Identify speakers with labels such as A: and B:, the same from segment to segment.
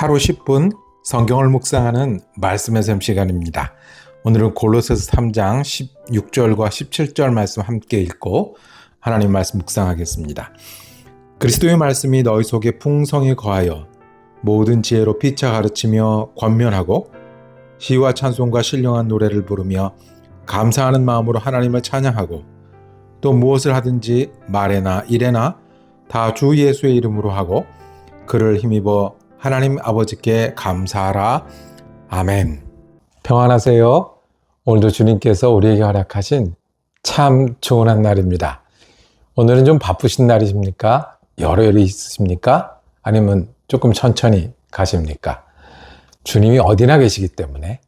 A: 하루 10분 성경을 묵상하는 말씀의 샘 시간입니다. 오늘은 골로새서 3장 16절과 17절 말씀 함께 읽고 하나님 말씀 묵상하겠습니다. 그리스도의 말씀이 너희 속에 풍성히 거하여 모든 지혜로 피차 가르치며 권면하고 시와 찬송과 신령한 노래를 부르며 감사하는 마음으로 하나님을 찬양하고 또 무엇을 하든지 말에나 일에나 다 주 예수의 이름으로 하고 그를 힘입어 하나님 아버지께 감사하라. 아멘. 평안하세요. 오늘도 주님께서 우리에게 허락하신 참 좋은 한 날입니다. 오늘은 좀 바쁘신 날이십니까? 여러 일이 있으십니까? 아니면 조금 천천히 가십니까? 주님이 어디나 계시기 때문에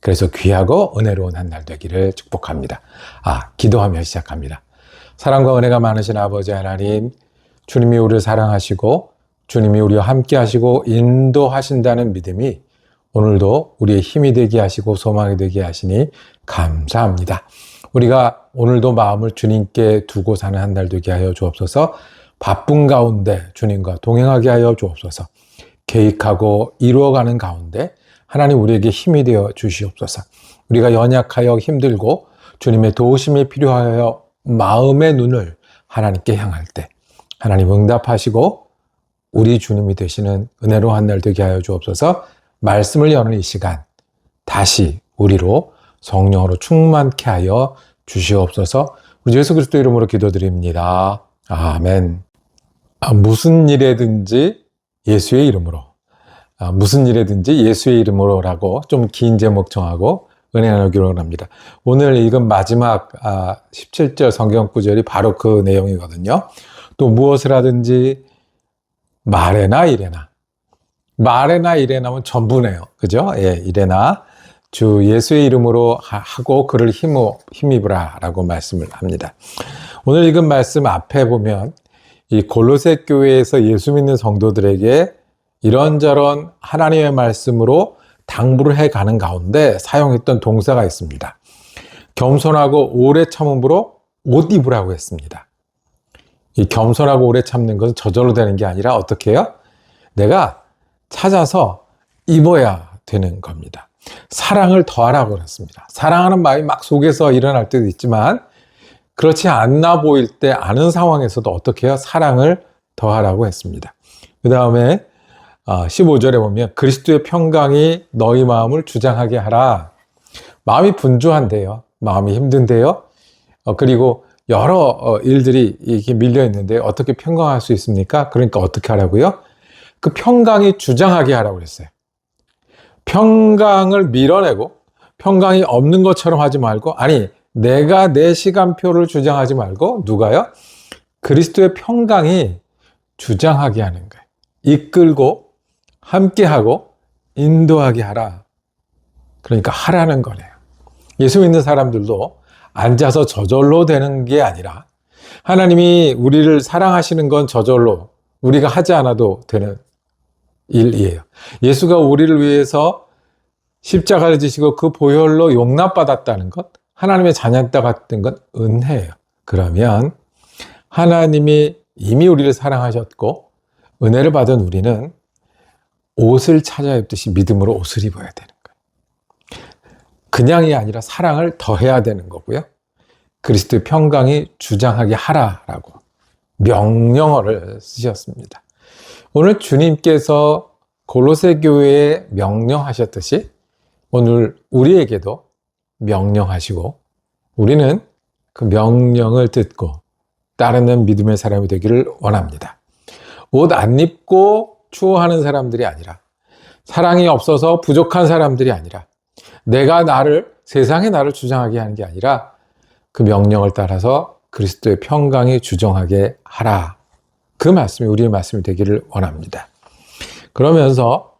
A: 그래서 귀하고 은혜로운 한 날 되기를 축복합니다. 아, 기도하며 시작합니다. 사랑과 은혜가 많으신 아버지 하나님, 주님이 우리를 사랑하시고 주님이 우리와 함께 하시고 인도하신다는 믿음이 오늘도 우리의 힘이 되게 하시고 소망이 되게 하시니 감사합니다. 우리가 오늘도 마음을 주님께 두고 사는 한 달 되게 하여 주옵소서. 바쁜 가운데 주님과 동행하게 하여 주옵소서. 계획하고 이루어가는 가운데 하나님 우리에게 힘이 되어 주시옵소서. 우리가 연약하여 힘들고 주님의 도우심이 필요하여 마음의 눈을 하나님께 향할 때 하나님 응답하시고 우리 주님이 되시는 은혜로 한 날 되게 하여 주옵소서 말씀을 여는 이 시간 다시 우리로 성령으로 충만케 하여 주시옵소서 우리 예수 그리스도 이름으로 기도드립니다. 아멘. 아, 무슨 일에든지 예수의 이름으로 아, 무슨 일에든지 예수의 이름으로라고 좀 긴 제목 정하고 은혜 나누기로 합니다. 오늘 읽은 마지막 아, 17절 성경 구절이 바로 그 내용이거든요. 또 무엇을 하든지 말에나 이래나 말에나 이래나면 전부네요. 그죠? 예, 이래나 주 예수의 이름으로 하고 그를 힘입으라 라고 말씀을 합니다. 오늘 읽은 말씀 앞에 보면 이 골로새 교회에서 예수 믿는 성도들에게 이런저런 하나님의 말씀으로 당부를 해 가는 가운데 사용했던 동사가 있습니다. 겸손하고 오래 참음으로 옷 입으라고 했습니다. 이 겸손하고 오래 참는 것은 저절로 되는 게 아니라 어떻게 해요? 내가 찾아서 입어야 되는 겁니다. 사랑을 더하라고 그랬습니다. 사랑하는 마음이 막 속에서 일어날 때도 있지만 그렇지 않나 보일 때 아는 상황에서도 어떻게 해요? 사랑을 더하라고 했습니다. 그 다음에 15절에 어, 보면 그리스도의 평강이 너희 마음을 주장하게 하라. 마음이 분주한데요. 마음이 힘든데요. 어, 그리고 여러 어, 일들이 이렇게 밀려 있는데 어떻게 평강할 수 있습니까? 그러니까 어떻게 하라고요? 그 평강이 주장하게 하라고 그랬어요. 평강을 밀어내고 평강이 없는 것처럼 하지 말고 아니 내가 내 시간표를 주장하지 말고 누가요? 그리스도의 평강이 주장하게 하는 거예요. 이끌고 함께하고 인도하게 하라. 그러니까 하라는 거네요. 예수 믿는 사람들도 앉아서 저절로 되는 게 아니라 하나님이 우리를 사랑하시는 건 저절로 우리가 하지 않아도 되는 일이에요. 예수가 우리를 위해서 십자가를 지시고 그 보혈로 용납받았다는 것, 하나님의 자녀다 같은 건 은혜예요. 그러면 하나님이 이미 우리를 사랑하셨고 은혜를 받은 우리는 옷을 찾아 입듯이 믿음으로 옷을 입어야 되는 그냥이 아니라 사랑을 더해야 되는 거고요. 그리스도의 평강이 주장하게 하라라고 명령어를 쓰셨습니다. 오늘 주님께서 골로새 교회에 명령하셨듯이 오늘 우리에게도 명령하시고 우리는 그 명령을 듣고 따르는 믿음의 사람이 되기를 원합니다. 옷 안 입고 추워하는 사람들이 아니라 사랑이 없어서 부족한 사람들이 아니라 내가 나를 세상에 나를 주장하게 하는 게 아니라 그 명령을 따라서 그리스도의 평강이 주정하게 하라. 그 말씀이 우리의 말씀이 되기를 원합니다. 그러면서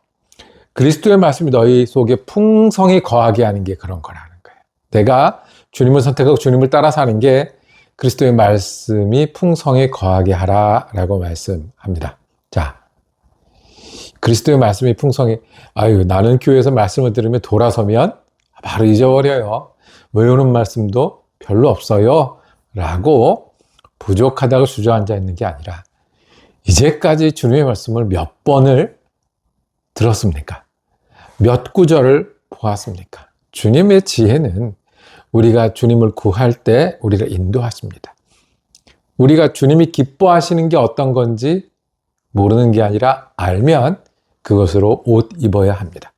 A: 그리스도의 말씀이 너희 속에 풍성히 거하게 하는 게 그런 거라는 거예요. 내가 주님을 선택하고 주님을 따라 사는 게 그리스도의 말씀이 풍성히 거하게 하라라고 말씀합니다. 자, 그리스도의 말씀이 풍성히 아유 나는 교회에서 말씀을 들으면 돌아서면 바로 잊어버려요. 외우는 말씀도 별로 없어요. 라고 부족하다고 주저앉아 있는 게 아니라 이제까지 주님의 말씀을 몇 번을 들었습니까? 몇 구절을 보았습니까? 주님의 지혜는 우리가 주님을 구할 때 우리를 인도하십니다. 우리가 주님이 기뻐하시는 게 어떤 건지 모르는 게 아니라 알면 그것으로 옷 입어야 합니다.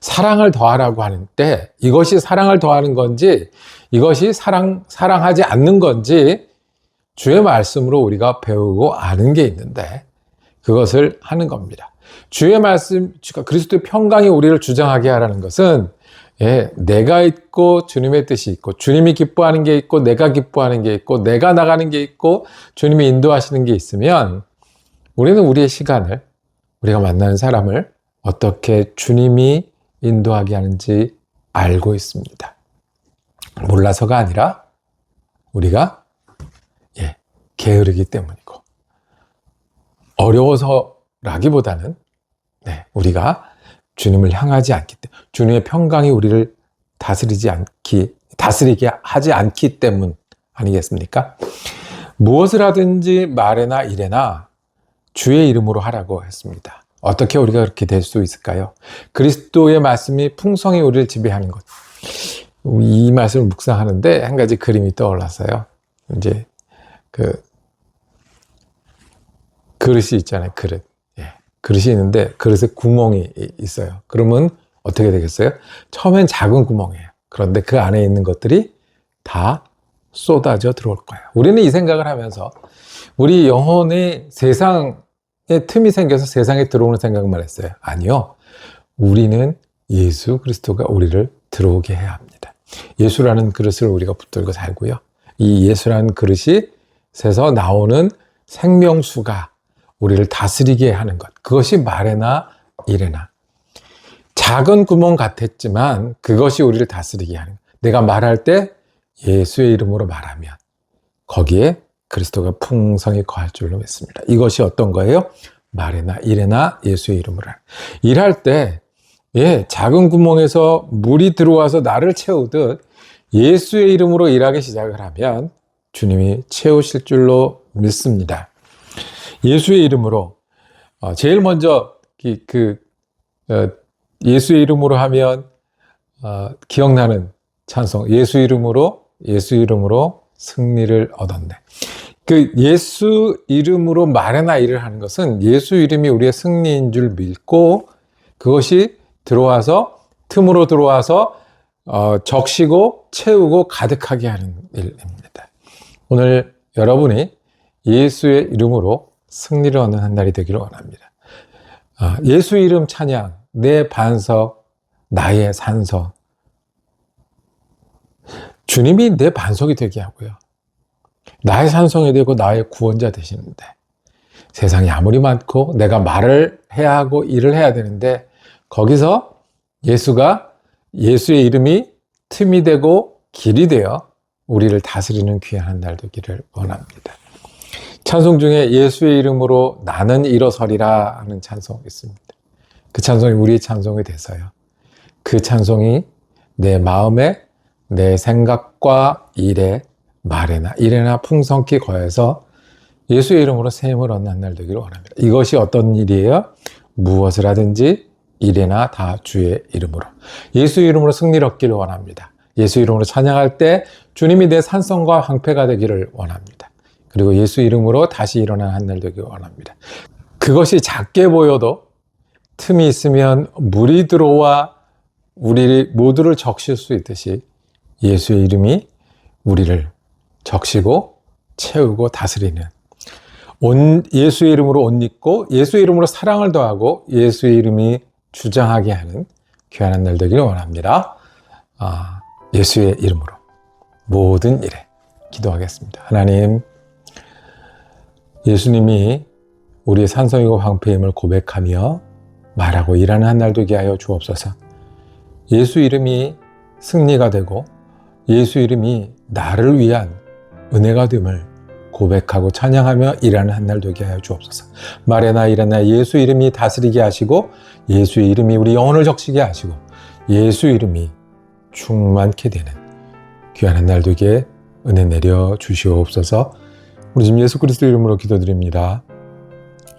A: 사랑을 더하라고 하는 때 이것이 사랑을 더하는 건지 이것이 사랑, 사랑하지 않는 건지 주의 말씀으로 우리가 배우고 아는 게 있는데 그것을 하는 겁니다. 주의 말씀, 그리스도의 평강이 우리를 주장하게 하라는 것은 예, 내가 있고 주님의 뜻이 있고 주님이 기뻐하는 게 있고 내가 기뻐하는 게 있고 내가 나가는 게 있고 주님이 인도하시는 게 있으면 우리는 우리의 시간을 우리가 만나는 사람을 어떻게 주님이 인도하게 하는지 알고 있습니다. 몰라서가 아니라 우리가 예, 게으르기 때문이고 어려워서라기보다는 네, 우리가 주님을 향하지 않기 때문에 주님의 평강이 우리를 다스리지 않기 다스리게 하지 않기 때문 아니겠습니까? 무엇을 하든지 말에나 일에나 주의 이름으로 하라고 했습니다. 어떻게 우리가 그렇게 될 수 있을까요? 그리스도의 말씀이 풍성히 우리를 지배하는 것. 이 말씀을 묵상하는데 한 가지 그림이 떠올랐어요. 이제 그 그릇이 있잖아요. 그릇. 예. 그릇이 있는데 그릇에 구멍이 있어요. 그러면 어떻게 되겠어요? 처음엔 작은 구멍이에요. 그런데 그 안에 있는 것들이 다 쏟아져 들어올 거예요. 우리는 이 생각을 하면서 우리 영혼의 세상에 틈이 생겨서 세상에 들어오는 생각만 했어요. 아니요. 우리는 예수 그리스도가 우리를 들어오게 해야 합니다. 예수라는 그릇을 우리가 붙들고 살고요. 이 예수라는 그릇이 새서 나오는 생명수가 우리를 다스리게 하는 것. 그것이 말에나 일에나. 작은 구멍 같았지만 그것이 우리를 다스리게 하는 것. 내가 말할 때 예수의 이름으로 말하면 거기에 그리스도가 풍성히 거할 줄로 믿습니다. 이것이 어떤 거예요? 말에나 일에나 예수의 이름으로. 일할 때, 예, 작은 구멍에서 물이 들어와서 나를 채우듯 예수의 이름으로 일하기 시작을 하면 주님이 채우실 줄로 믿습니다. 예수의 이름으로 어, 제일 먼저 그 어, 예수의 이름으로 하면 어, 기억나는 찬송 예수 이름으로 예수 이름으로 승리를 얻었네. 그 예수 이름으로 말이나 일을 하는 것은 예수 이름이 우리의 승리인 줄 믿고 그것이 들어와서 틈으로 들어와서 어, 적시고 채우고 가득하게 하는 일입니다. 오늘 여러분이 예수의 이름으로 승리를 얻는 한 날이 되기를 원합니다. 아, 예수 이름 찬양, 내 반석, 나의 산석. 주님이 내 반석이 되게 하고요. 나의 산성이 되고 나의 구원자 되시는데 세상이 아무리 많고 내가 말을 해야 하고 일을 해야 되는데 거기서 예수가 예수의 이름이 틈이 되고 길이 되어 우리를 다스리는 귀한 한날 되기를 원합니다. 찬송 중에 예수의 이름으로 나는 일어서리라 하는 찬송이 있습니다. 그 찬송이 우리의 찬송이 돼서요. 그 찬송이 내 마음에 내 생각과 일에 말에나 일에나 풍성히 거해서 예수의 이름으로 세임을 얻는 날 되기를 원합니다. 이것이 어떤 일이에요? 무엇을 하든지 일에나 다 주의 이름으로. 예수 이름으로 승리를 얻기를 원합니다. 예수 이름으로 찬양할 때 주님이 내 산성과 황폐가 되기를 원합니다. 그리고 예수 이름으로 다시 일어난 한날 되기를 원합니다. 그것이 작게 보여도 틈이 있으면 물이 들어와 우리 모두를 적실 수 있듯이 예수의 이름이 우리를 적시고 채우고 다스리는 온 예수의 이름으로 옷 입고 예수의 이름으로 사랑을 더하고 예수의 이름이 주장하게 하는 귀한 날 되기를 원합니다. 아, 예수의 이름으로 모든 일에 기도하겠습니다. 하나님, 예수님이 우리의 산성이고 황폐임을 고백하며 말하고 일하는 한 날 되게 하여 주옵소서. 예수 이름이 승리가 되고 예수 이름이 나를 위한 은혜가 됨을 고백하고 찬양하며 일하는 한 날 되게 하여 주옵소서. 말에나 일에나 예수 이름이 다스리게 하시고 예수의 이름이 우리 영혼을 적시게 하시고 예수 이름이 충만케 되는 귀한 한 날 되게 은혜 내려 주시옵소서. 우리 주 예수 그리스도 이름으로 기도드립니다.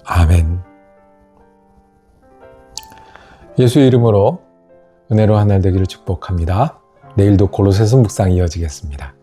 A: 아멘. 예수 이름으로 은혜로 하늘 되기를 축복합니다. 내일도 골로새서 묵상이 이어지겠습니다.